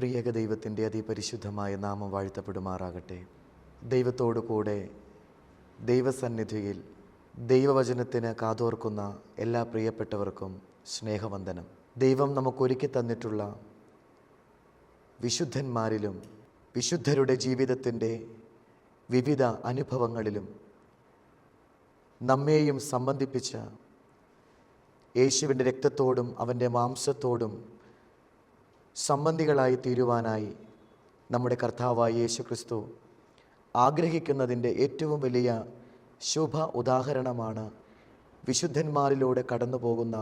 ത്രിയേക ദൈവത്തിന്റെ അതിപരിശുദ്ധമായ നാമം വാഴ്ത്തപ്പെടുമാറാകട്ടെ. ദൈവത്തോടു കൂടെ ദൈവസന്നിധിയിൽ ദൈവവചനത്തിന് കാതോർക്കുന്ന എല്ലാ പ്രിയപ്പെട്ടവർക്കും സ്നേഹവന്ദനം. ദൈവം നമുക്കൊരുക്കി തന്നിട്ടുള്ള വിശുദ്ധന്മാരിലും വിശുദ്ധരുടെ ജീവിതത്തിന്റെ വിവിധ അനുഭവങ്ങളിലും നമ്മെയും സംബന്ധിപ്പിച്ച യേശുവിന്റെ രക്തത്തോടും അവന്റെ മാംസത്തോടും സംബന്ധികളായി തീരുവാനായി നമ്മുടെ കർത്താവായ യേശു ക്രിസ്തു ആഗ്രഹിക്കുന്നതിന്റെ ഏറ്റവും വലിയ ശുഭ ഉദാഹരണമാണ് വിശുദ്ധന്മാരിലൂടെ കടന്നു പോകുന്ന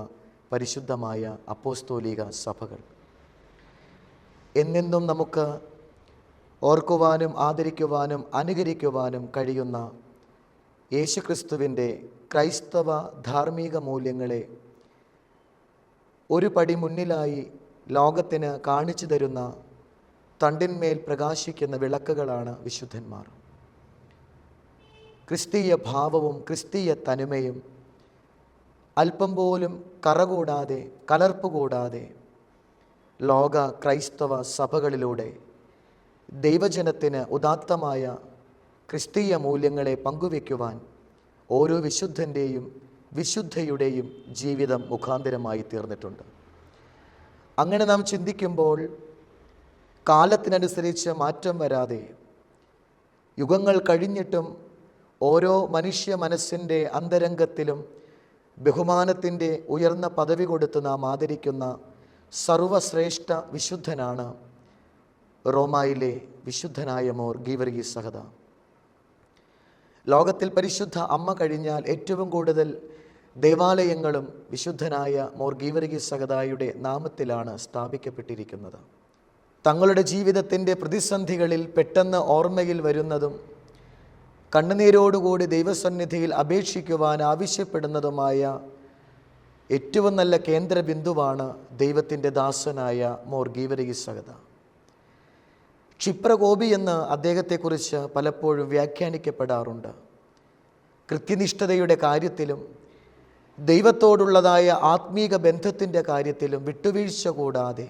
പരിശുദ്ധമായ അപ്പോസ്തോലിക സഭകൾ. എന്നെന്നും നമുക്ക് ഓർക്കുവാനും ആദരിക്കുവാനും അനുകരിക്കുവാനും കഴിയുന്ന യേശുക്രിസ്തുവിന്റെ ക്രൈസ്തവ ധാർമ്മിക മൂല്യങ്ങളെ ഒരു പടി മുന്നിലായി ലോകത്തിന് കാണിച്ചു തരുന്ന തണ്ടിന്മേൽ പ്രകാശിക്കുന്ന വിളക്കുകളാണ് വിശുദ്ധന്മാർ. ക്രിസ്തീയ ഭാവവും ക്രിസ്തീയ തനിമയും അല്പം പോലും കറകൂടാതെ കലർപ്പ് കൂടാതെ ലോക ക്രൈസ്തവ സഭകളിലൂടെ ദൈവജനത്തിന് ഉദാത്തമായ ക്രിസ്തീയ മൂല്യങ്ങളെ പങ്കുവയ്ക്കുവാൻ ഓരോ വിശുദ്ധന്റെയും വിശുദ്ധയുടെയും ജീവിതം മുഖാന്തരമായി തീർന്നിട്ടുണ്ട്. അങ്ങനെ നാം ചിന്തിക്കുമ്പോൾ കാലത്തിനനുസരിച്ച് മാറ്റം വരാതെ യുഗങ്ങൾ കഴിഞ്ഞിട്ടും ഓരോ മനുഷ്യ മനസ്സിന്റെ അന്തരംഗത്തിലും ബഹുമാനത്തിന്റെ ഉയർന്ന പദവി കൊടുത്ത് നാം ആദരിക്കുന്ന സർവശ്രേഷ്ഠ വിശുദ്ധനാണ് റോമായിലെ വിശുദ്ധനായ മോർ ഗീവർഗി സഹത. ലോകത്തിൽ പരിശുദ്ധ അമ്മ കഴിഞ്ഞാൽ ഏറ്റവും കൂടുതൽ ദേവാലയങ്ങളും വിശുദ്ധനായ മോർഗീവരകി സഹതായുടെ നാമത്തിലാണ് സ്ഥാപിക്കപ്പെട്ടിരിക്കുന്നത്. തങ്ങളുടെ ജീവിതത്തിന്റെ പ്രതിസന്ധികളിൽ പെട്ടെന്ന് ഓർമ്മയിൽ വരുന്നതും കണ്ണുനീരോടുകൂടി ദൈവസന്നിധിയിൽ അപേക്ഷിക്കുവാൻ ആവശ്യപ്പെടുന്നതുമായ ഏറ്റവും നല്ല കേന്ദ്ര ബിന്ദുവാണ് ദൈവത്തിന്റെ ദാസനായ മോർഗീവരകി സഹത. ക്ഷിപ്രകോപി എന്ന് അദ്ദേഹത്തെക്കുറിച്ച് പലപ്പോഴും വ്യാഖ്യാനിക്കപ്പെടാറുണ്ട്. കൃത്യനിഷ്ഠതയുടെ കാര്യത്തിലും ദൈവത്തോടുള്ളതായ ആത്മീക ബന്ധത്തിന്റെ കാര്യത്തിലും വിട്ടുവീഴ്ച കൂടാതെ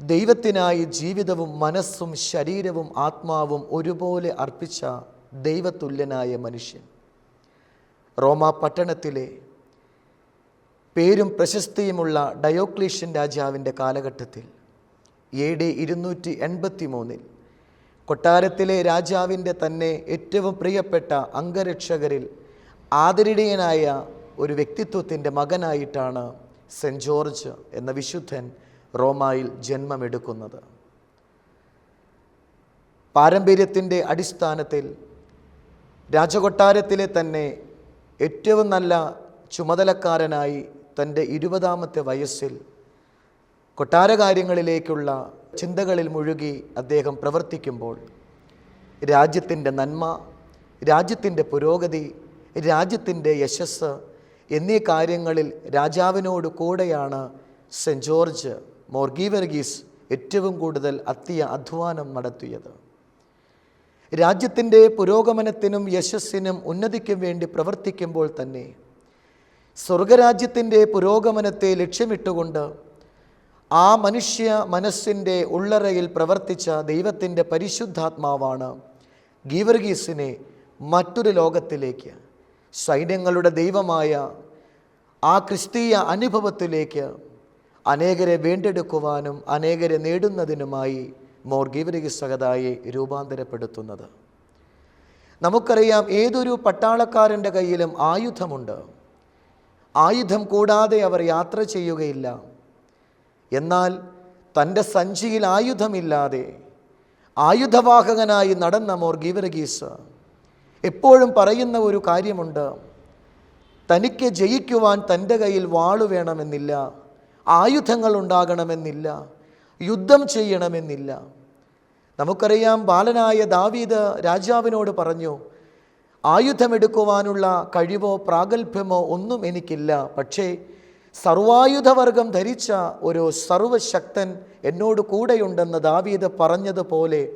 ദൈവത്തിനായി ജീവിതവും മനസ്സും ശരീരവും ആത്മാവും ഒരുപോലെ അർപ്പിച്ച ദൈവതുല്യനായ മനുഷ്യൻ. റോമ പട്ടണത്തിലെ പേരും പ്രശസ്തിയുമുള്ള ഡയോക്ലീഷ്യൻ രാജാവിന്റെ കാലഘട്ടത്തിൽ എ ഡി ഇരുന്നൂറ്റി എൺപത്തി മൂന്നിൽ കൊട്ടാരത്തിലെ രാജാവിന്റെ തന്നെ ഏറ്റവും പ്രിയപ്പെട്ട അംഗരക്ഷകരിൽ ആദരണീയനായ ഒരു വ്യക്തിത്വത്തിന്റെ മകനായിട്ടാണ് സെന്റ് ജോർജ് എന്ന വിശുദ്ധൻ റോമായിൽ ജന്മമെടുക്കുന്നത്. പാരമ്പര്യത്തിന്റെ അടിസ്ഥാനത്തിൽ രാജകൊട്ടാരത്തിലെ തന്നെ ഏറ്റവും നല്ല ചുമതലക്കാരനായി തന്റെ ഇരുപതാമത്തെ വയസ്സിൽ കൊട്ടാരകാര്യങ്ങളിലേക്കുള്ള ചിന്തകളിൽ മുഴുകി അദ്ദേഹം പ്രവർത്തിക്കുമ്പോൾ രാജ്യത്തിന്റെ നന്മ രാജ്യത്തിന്റെ പുരോഗതി രാജ്യത്തിന്റെ യശസ് എന്നീ കാര്യങ്ങളിൽ രാജാവിനോട് കൂടെയാണ് സെന്റ് ജോർജ് മോർഗീവർഗീസ് ഏറ്റവും കൂടുതൽ അത്തിയ അധ്വാനം നടത്തിയത്. രാജ്യത്തിന്റെ പുരോഗമനത്തിനും യശസ്സിനും ഉന്നതിക്കും വേണ്ടി പ്രവർത്തിക്കുമ്പോൾ തന്നെ സ്വർഗരാജ്യത്തിന്റെ പുരോഗമനത്തെ ലക്ഷ്യമിട്ടുകൊണ്ട് ആ മനുഷ്യ മനസ്സിന്റെ ഉള്ളറയിൽ പ്രവർത്തിച്ച ദൈവത്തിന്റെ പരിശുദ്ധാത്മാവാണ് ഗീവർഗീസിനെ മറ്റൊരു ലോകത്തിലേക്ക് സൈന്യങ്ങളുടെ ദൈവമായ ആ ക്രിസ്തീയ അനുഭവത്തിലേക്ക് അനേകരെ വീണ്ടെടുക്കുവാനും അനേകരെ നേടുന്നതിനുമായി മോർഗീവരിക സഹതായി രൂപാന്തരപ്പെടുത്തുന്നത്. നമുക്കറിയാം ഏതൊരു പട്ടാളക്കാരന്റെ കയ്യിലും ആയുധമുണ്ട്. ആയുധം കൂടാതെ അവർ യാത്ര ചെയ്യുകയില്ല. എന്നാൽ തന്റെ സഞ്ചിയിൽ ആയുധമില്ലാതെ ആയുധവാഹകനായി നടന്ന മോർ ഗീവരഗീസ് എപ്പോഴും പറയുന്ന ഒരു കാര്യമുണ്ട്. തനിക്ക് ജയിക്കുവാൻ തന്റെ കയ്യിൽ വാൾ വേണമെന്നില്ല. ആയുധങ്ങൾ ഉണ്ടാകണമെന്നില്ല. യുദ്ധം ചെയ്യണമെന്നില്ല. നമുക്കറിയാം ബാലനായ ദാവീദ് രാജാവിനോട് പറഞ്ഞു ആയുധമെടുക്കുവാനുള്ള കഴിവോ പ്രാഗൽഭ്യമോ ഒന്നും എനിക്കില്ല. പക്ഷേ സർവായുധവർഗം ധരിച്ച ഒരു സർവശക്തൻ എന്നോട് കൂടെയുണ്ടെന്ന് ദാവീദ് പറഞ്ഞതുപോലെ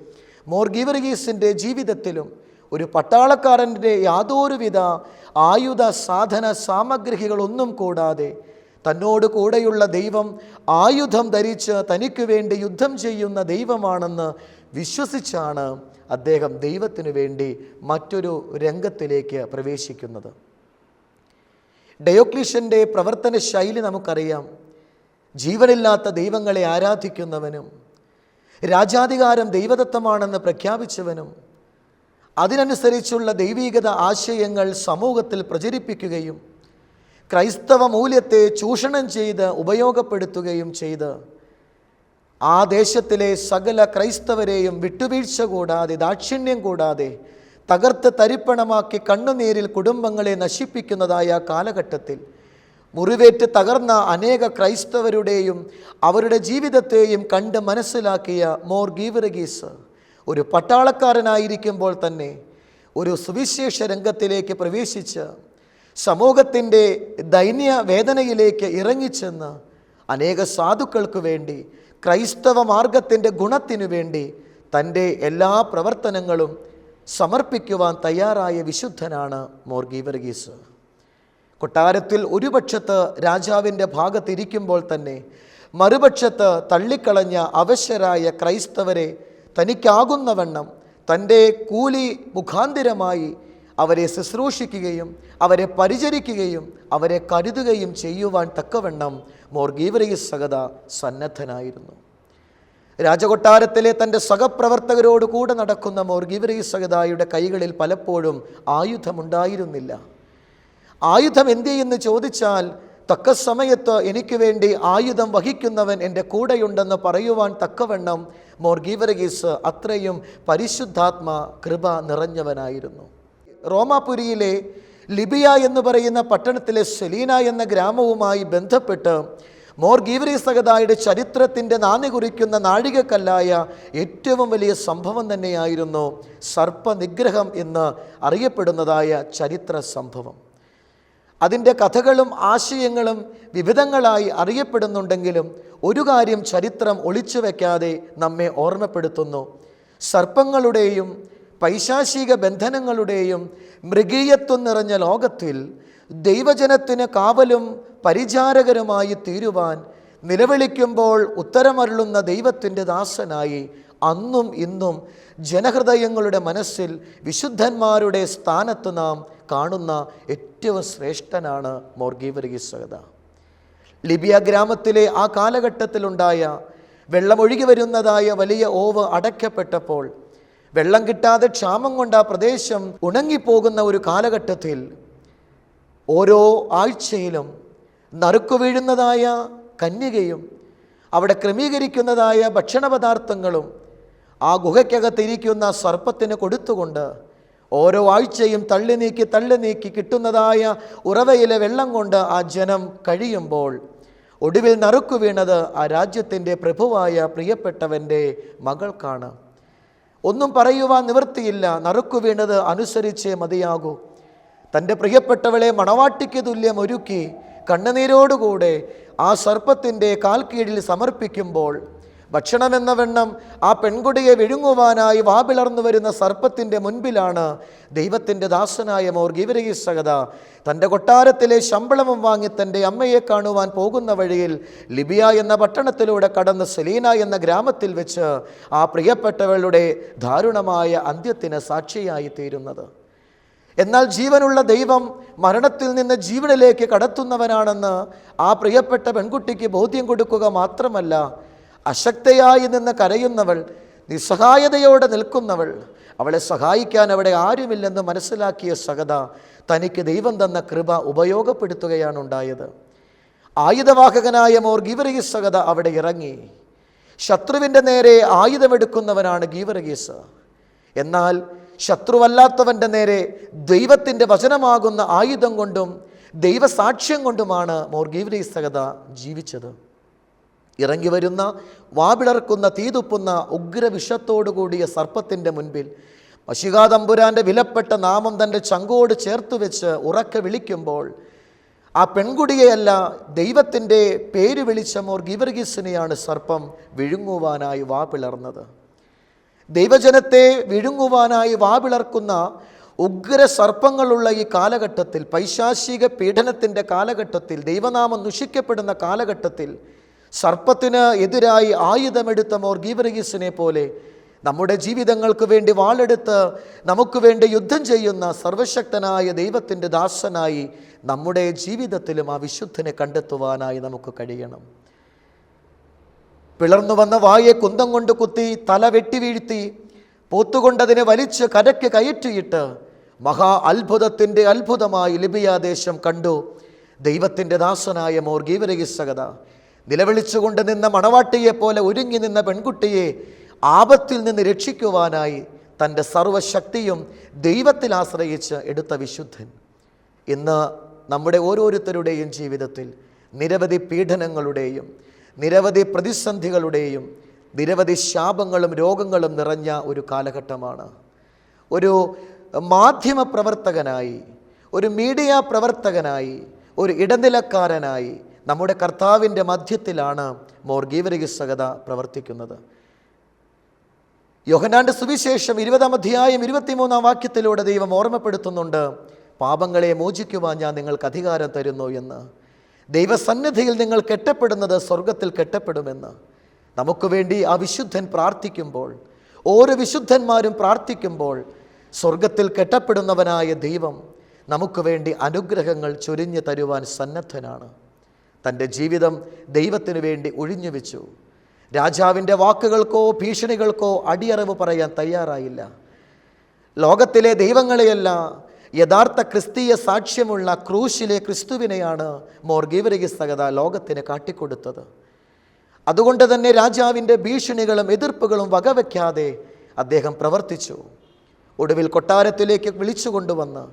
മോർഗീവർഗീസിന്റെ ജീവിതത്തിലും ഒരു പട്ടാളക്കാരന്റെ യാതൊരുവിധ ആയുധ സാധന സാമഗ്രികളൊന്നും കൂടാതെ തന്നോട് കൂടെയുള്ള ദൈവം ആയുധം ധരിച്ച് തനിക്ക് വേണ്ടി യുദ്ധം ചെയ്യുന്ന ദൈവമാണെന്ന് വിശ്വസിച്ചാണ് അദ്ദേഹം ദൈവത്തിനു വേണ്ടി മറ്റൊരു രംഗത്തിലേക്ക് പ്രവേശിക്കുന്നത്. ഡയോക്ലീഷ്യന്റെ പ്രവർത്തന ശൈലി നമുക്കറിയാം. ജീവനില്ലാത്ത ദൈവങ്ങളെ ആരാധിക്കുന്നവനും രാജാധികാരം ദൈവദത്തമാണെന്ന് പ്രഖ്യാപിച്ചവനും അതിനനുസരിച്ചുള്ള ദൈവീകത ആശയങ്ങൾ സമൂഹത്തിൽ പ്രചരിപ്പിക്കുകയും ക്രൈസ്തവ മൂല്യത്തെ ചൂഷണം ചെയ്ത് ഉപയോഗപ്പെടുത്തുകയും ചെയ്ത് ആ ദേശത്തിലെ സകല ക്രൈസ്തവരെയും വിട്ടുവീഴ്ച കൂടാതെ ദാക്ഷിണ്യം കൂടാതെ തകർത്ത് തരിപ്പണമാക്കി കണ്ണുനീരിൽ കുടുംബങ്ങളെ നശിപ്പിക്കുന്നതായ കാലഘട്ടത്തിൽ മുറിവേറ്റ് തകർന്ന അനേക ക്രൈസ്തവരുടെയും അവരുടെ ജീവിതത്തെയും കണ്ട് മനസ്സിലാക്കിയ മോർ ഗീവറഗീസ്. ഒരു പട്ടാളക്കാരനായിരിക്കുമ്പോൾ തന്നെ ഒരു സുവിശേഷ രംഗത്തിലേക്ക് പ്രവേശിച്ച് സമൂഹത്തിന്റെ ദൈന്യ വേദനയിലേക്ക് ഇറങ്ങിച്ചെന്ന് അനേക സാധുക്കൾക്ക് വേണ്ടി ക്രൈസ്തവ മാർഗത്തിന്റെ ഗുണത്തിനു വേണ്ടി തന്റെ എല്ലാ പ്രവർത്തനങ്ങളും സമർപ്പിക്കുവാൻ തയ്യാറായ വിശുദ്ധനാണ് മോർഗീവർഗീസ്. കൊട്ടാരത്തിൽ ഒരു പക്ഷത്ത് രാജാവിന്റെ ഭാഗത്തിരിക്കുമ്പോൾ തന്നെ മറുപക്ഷത്ത് തള്ളിക്കളഞ്ഞ അവശരായ ക്രൈസ്തവരെ തനിക്കാകുന്നവണ്ണം തന്റെ കൂലി മുഖാന്തിരമായി അവരെ ശുശ്രൂഷിക്കുകയും അവരെ പരിചരിക്കുകയും അവരെ കരുതുകയും ചെയ്യുവാൻ തക്കവണ്ണം മോർ ഗീവറീസ് സഗത സന്നദ്ധനായിരുന്നു. രാജകൊട്ടാരത്തിലെ തന്റെ സഹപ്രവർത്തകരോട് കൂടെ നടക്കുന്ന മോർ ഗീവറീസ് സഗതായുടെ കൈകളിൽ പലപ്പോഴും ആയുധമുണ്ടായിരുന്നില്ല. ആയുധം എന്ത് എന്ന് ചോദിച്ചാൽ തക്ക സമയത്ത് എനിക്ക് വേണ്ടി ആയുധം വഹിക്കുന്നവൻ എന്റെ കൂടെയുണ്ടെന്ന് പറയുവാൻ തക്കവണ്ണം മോർ ഗീവറഗീസ് അത്രയും പരിശുദ്ധാത്മ കൃപ നിറഞ്ഞവനായിരുന്നു. റോമാപുരിയിലെ ലിബിയ എന്ന് പറയുന്ന പട്ടണത്തിലെ സെലീന എന്ന ഗ്രാമവുമായി ബന്ധപ്പെട്ട് മോർ ഗീവരീസകതായുടെ ചരിത്രത്തിന്റെ നാന്ദി കുറിക്കുന്ന നാഴികക്കല്ലായ ഏറ്റവും വലിയ സംഭവം തന്നെയായിരുന്നു സർപ്പനിഗ്രഹം എന്ന് അറിയപ്പെടുന്നതായ ചരിത്ര സംഭവം. അതിന്റെ കഥകളും ആശയങ്ങളും വിവിധങ്ങളായി അറിയപ്പെടുന്നുണ്ടെങ്കിലും ഒരു കാര്യം ചരിത്രം ഒളിച്ചു വയ്ക്കാതെ നമ്മെ ഓർമ്മപ്പെടുത്തുന്നു. സർപ്പങ്ങളുടെയും പൈശാശിക ബന്ധനങ്ങളുടെയും മൃഗീയത്വം നിറഞ്ഞ ലോകത്തിൽ ദൈവജനത്തിന് കാവലും പരിചാരകരുമായി തീരുവാൻ നിലവിളിക്കുമ്പോൾ ഉത്തരമരുളുന്ന ദൈവത്തിന്റെ ദാസനായി അന്നും ഇന്നും ജനഹൃദയങ്ങളുടെ മനസ്സിൽ വിശുദ്ധന്മാരുടെ സ്ഥാനത്ത് നാം കാണുന്ന ഏറ്റവും ശ്രേഷ്ഠനാണ് മോർഗീവർഗീസകത ലിബിയ ഗ്രാമത്തിലെ ആ കാലഘട്ടത്തിലുണ്ടായ വെള്ളമൊഴുകി വരുന്നതായ വലിയ ഓവ് അടയ്ക്കപ്പെട്ടപ്പോൾ വെള്ളം കിട്ടാതെ ക്ഷാമം കൊണ്ട് ആ പ്രദേശം ഉണങ്ങിപ്പോകുന്ന ഒരു കാലഘട്ടത്തിൽ ഓരോ ആഴ്ചയിലും നറുക്കു വീഴുന്നതായ കന്യകയും അവിടെ ക്രമീകരിക്കുന്നതായ ഭക്ഷണപദാർത്ഥങ്ങളും ആ ഗുഹയ്ക്കകത്തിരിക്കുന്ന സർപ്പത്തിന് കൊടുത്തുകൊണ്ട് ഓരോ ആഴ്ചയും തള്ളി നീക്കി തള്ളി നീക്കി കിട്ടുന്നതായ ഉറവയിലെ വെള്ളം കൊണ്ട് ആ ജനം കഴിയുമ്പോൾ ഒടുവിൽ നറുക്കു വീണത് ആ രാജ്യത്തിന്റെ പ്രഭുവായ പ്രിയപ്പെട്ടവന്റെ മകൾക്കാണ്. ഒന്നും പറയുവാൻ നിവൃത്തിയില്ല. നറുക്കു വീണത് അനുസരിച്ചേ മതിയാകൂ. തന്റെ പ്രിയപ്പെട്ടവളെ മണവാട്ടിക്ക് തുല്യം ഒരുക്കി കണ്ണുനീരോടുകൂടെ ആ സർപ്പത്തിന്റെ കാൽക്കീഴിൽ സമർപ്പിക്കുമ്പോൾ ഭക്ഷണമെന്ന വണ്ണം ആ പെൺകുടിയെ വിഴുങ്ങുവാനായി വാപിളർന്നു വരുന്ന സർപ്പത്തിന്റെ മുൻപിലാണ് ദൈവത്തിന്റെ ദാസനായ മോർ സഹത. തന്റെ കൊട്ടാരത്തിലെ ശമ്പളവും വാങ്ങി തന്റെ അമ്മയെ കാണുവാൻ പോകുന്ന വഴിയിൽ ലിബിയ എന്ന പട്ടണത്തിലൂടെ കടന്ന് സെലീന എന്ന ഗ്രാമത്തിൽ വെച്ച് ആ പ്രിയപ്പെട്ടവളുടെ ദാരുണമായ അന്ത്യത്തിന് സാക്ഷിയായി തീരുന്നത്. എന്നാൽ ജീവനുള്ള ദൈവം മരണത്തിൽ നിന്ന് ജീവനിലേക്ക് കടത്തുന്നവനാണെന്ന് ആ പ്രിയപ്പെട്ട പെൺകുട്ടിക്ക് ബോധ്യം കൊടുക്കുക മാത്രമല്ല അശക്തയായി നിന്ന് കരയുന്നവൾ നിസ്സഹായതയോടെ നിൽക്കുന്നവൾ അവളെ സഹായിക്കാൻ അവിടെ ആരുമില്ലെന്ന് മനസ്സിലാക്കിയ സഹത തനിക്ക് ദൈവം തന്ന കൃപ ഉപയോഗപ്പെടുത്തുകയാണ് ഉണ്ടായത്. ആയുധവാഹകനായ മോർ ഗീവറഗീസ് സഹത അവിടെ ഇറങ്ങി. ശത്രുവിന്റെ നേരെ ആയുധമെടുക്കുന്നവനാണ് ഗീവറഗീസ്. എന്നാൽ ശത്രുവല്ലാത്തവന്റെ നേരെ ദൈവത്തിന്റെ വചനമാകുന്ന ആയുധം കൊണ്ടും ദൈവസാക്ഷ്യം കൊണ്ടുമാണ് മോർ ഗീവറഗീസ് സഹത ജീവിച്ചത്. ഇറങ്ങി വരുന്ന വാവിളർക്കുന്ന തീതുപ്പുന്ന ഉഗ്രവിഷത്തോടു കൂടിയ സർപ്പത്തിന്റെ മുൻപിൽ മഷികാതമ്പുരാന്റെ വിലപ്പെട്ട നാമം തന്റെ ചങ്കോട് ചേർത്ത് വെച്ച് ഉറക്കെ വിളിക്കുമ്പോൾ ആ പെൺകുടിയെയല്ല ദൈവത്തിന്റെ പേര് വിളിച്ച മോർ ഗിവർഗീസിനെയാണ് സർപ്പം വിഴുങ്ങുവാനായി വാ പിളർന്നത് ദൈവജനത്തെ വിഴുങ്ങുവാനായി വാ പിളർക്കുന്ന ഉഗ്ര സർപ്പങ്ങളുള്ള ഈ കാലഘട്ടത്തിൽ പൈശാശിക പീഡനത്തിന്റെ കാലഘട്ടത്തിൽ ദൈവനാമം ദുഷിക്കപ്പെടുന്ന കാലഘട്ടത്തിൽ സർപ്പത്തിന് എതിരായി ആയുധമെടുത്ത മോർ ഗീവറഗീസിനെ പോലെ നമ്മുടെ ജീവിതങ്ങൾക്ക് വേണ്ടി വാളെടുത്ത് നമുക്ക് വേണ്ടി യുദ്ധം ചെയ്യുന്ന സർവശക്തനായ ദൈവത്തിന്റെ ദാസനായി നമ്മുടെ ജീവിതത്തിലും ആ വിശുദ്ധനെ കണ്ടെത്തുവാനായി നമുക്ക് കഴിയണം. പിളർന്നു വന്ന വായെ കുന്തം കൊണ്ട് കുത്തി തല വെട്ടി വീഴ്ത്തി പോത്തുകൊണ്ടതിനെ വലിച്ച് കരയ്ക്ക് കയറ്റിയിട്ട് മഹാ അത്ഭുതത്തിന്റെ അത്ഭുതമായി ലിബിയാദേശം കണ്ടു. ദൈവത്തിന്റെ ദാസനായ മോർ ഗീവരകിസകത നിലവിളിച്ചുകൊണ്ട് നിന്ന മണവാട്ടിയെപ്പോലെ ഒരുങ്ങി നിന്ന പെൺകുട്ടിയെ ആപത്തിൽ നിന്ന് രക്ഷിക്കുവാനായി തന്റെ സർവശക്തിയും ദൈവത്തിൽ ആശ്രയിച്ച് എടുത്ത വിശുദ്ധൻ. ഇന്ന് നമ്മുടെ ഓരോരുത്തരുടെയും ജീവിതത്തിൽ നിരവധി പീഡനങ്ങളുടെയും നിരവധി പ്രതിസന്ധികളുടെയും നിരവധി ശാപങ്ങളും രോഗങ്ങളും നിറഞ്ഞ ഒരു കാലഘട്ടമാണ്. ഒരു മാധ്യമ പ്രവർത്തകനായി ഒരു മീഡിയ പ്രവർത്തകനായി ഒരു ഇടനിലക്കാരനായി നമ്മുടെ കർത്താവിന്റെ മധ്യത്തിലാണ് മോർ ഗീവരകിസകത പ്രവർത്തിക്കുന്നത്. യോഹനാന്റെ സുവിശേഷം ഇരുപതാം അധ്യായം ഇരുപത്തിമൂന്നാം വാക്യത്തിലൂടെ ദൈവം ഓർമ്മപ്പെടുത്തുന്നുണ്ട് പാപങ്ങളെ മോചിക്കുവാൻ ഞാൻ നിങ്ങൾക്ക് അധികാരം തരുന്നു എന്ന്. ദൈവസന്നിധിയിൽ നിങ്ങൾ കെട്ടപ്പെടുന്നത് സ്വർഗത്തിൽ കെട്ടപ്പെടുമെന്ന്. നമുക്ക് വേണ്ടി ആ വിശുദ്ധൻ പ്രാർത്ഥിക്കുമ്പോൾ ഓരോ വിശുദ്ധന്മാരും പ്രാർത്ഥിക്കുമ്പോൾ സ്വർഗത്തിൽ കെട്ടപ്പെടുന്നവനായ ദൈവം നമുക്ക് വേണ്ടി അനുഗ്രഹങ്ങൾ ചൊരിഞ്ഞു തരുവാൻ സന്നദ്ധനാണ്. തന്റെ ജീവിതം ദൈവത്തിനു വേണ്ടി ഒഴിഞ്ഞു വെച്ചു. രാജാവിന്റെ വാക്കുകൾക്കോ ഭീഷണികൾക്കോ അടിയറവ് പറയാൻ തയ്യാറായില്ല. ലോകത്തിലെ ദൈവങ്ങളെയല്ല യഥാർത്ഥ ക്രിസ്തീയ സാക്ഷ്യമുള്ള ക്രൂശിലെ ക്രിസ്തുവിനെയാണ് മോർഗീവരകിസ്തകത ലോകത്തിന് കാട്ടിക്കൊടുത്തത്. അതുകൊണ്ട് തന്നെ രാജാവിന്റെ ഭീഷണികളും എതിർപ്പുകളും വകവയ്ക്കാതെ അദ്ദേഹം പ്രവർത്തിച്ചു. ഒടുവിൽ കൊട്ടാരത്തിലേക്ക് വിളിച്ചു കൊണ്ടുവന്ന്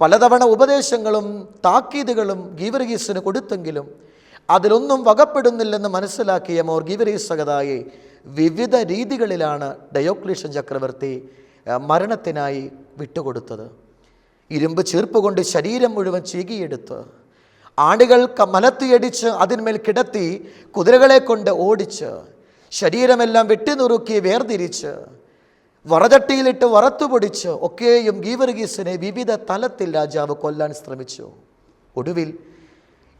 പലതവണ ഉപദേശങ്ങളും താക്കീതുകളും ഗീവരഗീസിന് കൊടുത്തെങ്കിലും അതിലൊന്നും വകപ്പെടുന്നില്ലെന്ന് മനസ്സിലാക്കിയ മോർ ഗീവരീസകതായെ വിവിധ രീതികളിലാണ് ഡയോക്ലീഷൻ ചക്രവർത്തി മരണത്തിനായി വിട്ടുകൊടുത്തത്. ഇരുമ്പ് ചീർപ്പ് കൊണ്ട് ശരീരം മുഴുവൻ ചീകിയെടുത്ത് ആടുകൾ മലത്തിയടിച്ച് അതിന്മേൽ കിടത്തി കുതിരകളെ കൊണ്ട് ഓടിച്ച് ശരീരമെല്ലാം വെട്ടിനുറുക്കി വേർതിരിച്ച് വറചട്ടിയിലിട്ട് വറുത്തുപൊടിച്ച് ഒക്കെയും ഗീവർഗീസിനെ വിവിധ തലത്തിൽ രാജാവ് കൊല്ലാൻ ശ്രമിച്ചു. ഒടുവിൽ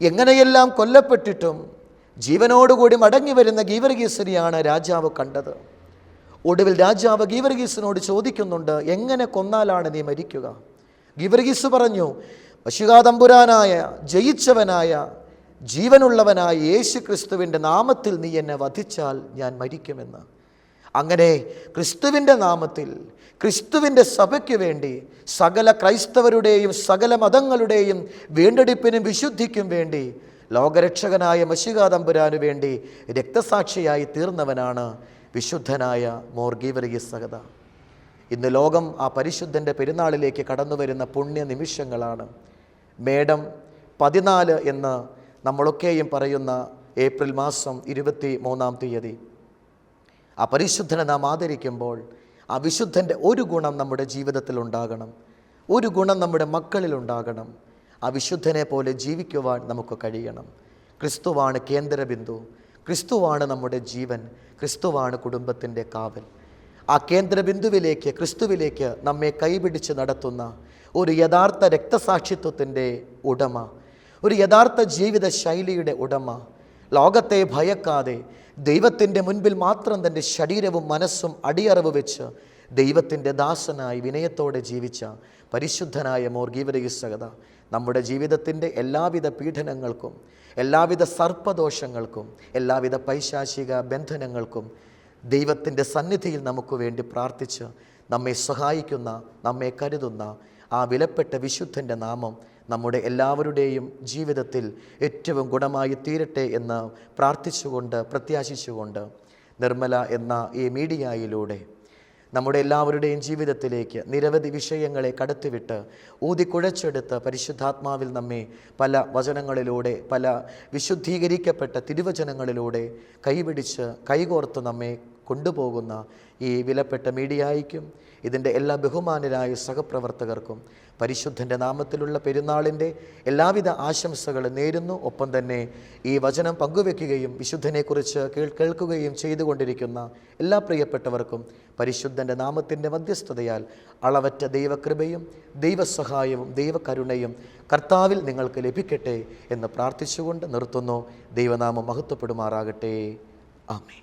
എങ്ങനെയെല്ലാം കൊല്ലപ്പെട്ടിട്ടും ജീവനോടുകൂടി മടങ്ങി വരുന്ന ഗീവർഗീസിനെയാണ് രാജാവ് കണ്ടത്. ഒടുവിൽ രാജാവ് ഗീവർഗീസിനോട് ചോദിക്കുന്നുണ്ട് എങ്ങനെ കൊന്നാലാണ് നീ മരിക്കുക? ഗീവർഗീസ് പറഞ്ഞു പശുകാതമ്പുരാനായ ജയിച്ചവനായ ജീവനുള്ളവനായ യേശു ക്രിസ്തുവിന്റെ നാമത്തിൽ നീ എന്നെ വധിച്ചാൽ ഞാൻ മരിക്കുമെന്ന്. അങ്ങനെ ക്രിസ്തുവിന്റെ നാമത്തിൽ ക്രിസ്തുവിന്റെ സഭയ്ക്ക് വേണ്ടി സകല ക്രൈസ്തവരുടെയും സകല മതങ്ങളുടെയും വീണ്ടെടുപ്പിനും വിശുദ്ധിക്കും വേണ്ടി ലോകരക്ഷകനായ മഷികാതമ്പുരാനു വേണ്ടി രക്തസാക്ഷിയായി തീർന്നവനാണ് വിശുദ്ധനായ മോർഗീവറിയസകത ഇന്ന് ലോകം ആ പരിശുദ്ധന്റെ പെരുന്നാളിലേക്ക് കടന്നു വരുന്ന പുണ്യ നിമിഷങ്ങളാണ്. മേഡം പതിനാല് എന്ന് നമ്മളൊക്കെയും പറയുന്ന ഏപ്രിൽ മാസം ഇരുപത്തി മൂന്നാം തീയതി. ആ പരിശുദ്ധനെ നാം ആദരിക്കുമ്പോൾ ആ വിശുദ്ധന്റെ ഒരു ഗുണം നമ്മുടെ ജീവിതത്തിൽ ഉണ്ടാകണം. ഒരു ഗുണം നമ്മുടെ മക്കളിൽ ഉണ്ടാകണം. ആ വിശുദ്ധനെ പോലെ ജീവിക്കുവാൻ നമുക്ക് കഴിയണം. ക്രിസ്തുവാണ് കേന്ദ്രബിന്ദു. ക്രിസ്തുവാണ് നമ്മുടെ ജീവൻ. ക്രിസ്തുവാണ് കുടുംബത്തിന്റെ കാവൽ. ആ കേന്ദ്രബിന്ദുവിലേക്ക് ക്രിസ്തുവിലേക്ക് നമ്മെ കൈപിടിച്ച് നടത്തുന്ന ഒരു യഥാർത്ഥ രക്തസാക്ഷിത്വത്തിന്റെ ഉടമ. ഒരു യഥാർത്ഥ ജീവിത ശൈലിയുടെ ഉടമ. ലോകത്തെ ഭയക്കാതെ ദൈവത്തിന്റെ മുൻപിൽ മാത്രം തന്റെ ശരീരവും മനസ്സും അടിയറവ് വെച്ച് ദൈവത്തിന്റെ ദാസനായി വിനയത്തോടെ ജീവിച്ച പരിശുദ്ധനായ മോർഗീവരയുസകത നമ്മുടെ ജീവിതത്തിന്റെ എല്ലാവിധ പീഡനങ്ങൾക്കും എല്ലാവിധ സർപ്പദോഷങ്ങൾക്കും എല്ലാവിധ പൈശാചിക ബന്ധനങ്ങൾക്കും ദൈവത്തിന്റെ സന്നിധിയിൽ നമുക്ക് വേണ്ടി പ്രാർത്ഥിച്ച് നമ്മെ സഹായിക്കുന്ന നമ്മെ കരുതുന്ന ആ വിലപ്പെട്ട വിശുദ്ധന്റെ നാമം നമ്മുടെ എല്ലാവരുടെയും ജീവിതത്തിൽ ഏറ്റവും ഗുണമായി തീരട്ടെ എന്ന് പ്രാർത്ഥിച്ചുകൊണ്ട് പ്രത്യാശിച്ചുകൊണ്ട് നിർമ്മല എന്ന ഈ മീഡിയയിലൂടെ നമ്മുടെ എല്ലാവരുടെയും ജീവിതത്തിലേക്ക് നിരവധി വിഷയങ്ങളെ കടത്തിവിട്ട് ഊതിക്കുഴച്ചെടുത്ത് പരിശുദ്ധാത്മാവിൽ നമ്മെ പല വചനങ്ങളിലൂടെ പല വിശുദ്ധീകരിക്കപ്പെട്ട തിരുവചനങ്ങളിലൂടെ കൈപിടിച്ച് കൈകോർത്ത് നമ്മെ കൊണ്ടുപോകുന്ന ഈ വിലപ്പെട്ട മീഡിയയ്ക്കും ഇതിന്റെ എല്ലാ ബഹുമാനരായ സഹപ്രവർത്തകർക്കും പരിശുദ്ധന്റെ നാമത്തിലുള്ള പെരുന്നാളിന്റെ എല്ലാവിധ ആശംസകളും നേരുന്നു. ഒപ്പം തന്നെ ഈ വചനം പങ്കുവെക്കുകയും വിശുദ്ധനെക്കുറിച്ച് കേൾ കേൾക്കുകയും ചെയ്തുകൊണ്ടിരിക്കുന്ന എല്ലാ പ്രിയപ്പെട്ടവർക്കും പരിശുദ്ധന്റെ നാമത്തിന്റെ മധ്യസ്ഥതയാൽ അളവറ്റ ദൈവകൃപയും ദൈവസഹായവും ദൈവകരുണയും കർത്താവിൽ നിങ്ങൾക്ക് ലഭിക്കട്ടെ എന്ന് പ്രാർത്ഥിച്ചുകൊണ്ട് നിർത്തുന്നു. ദൈവനാമം മഹത്വപ്പെടുമാറാകട്ടെ. ആമേ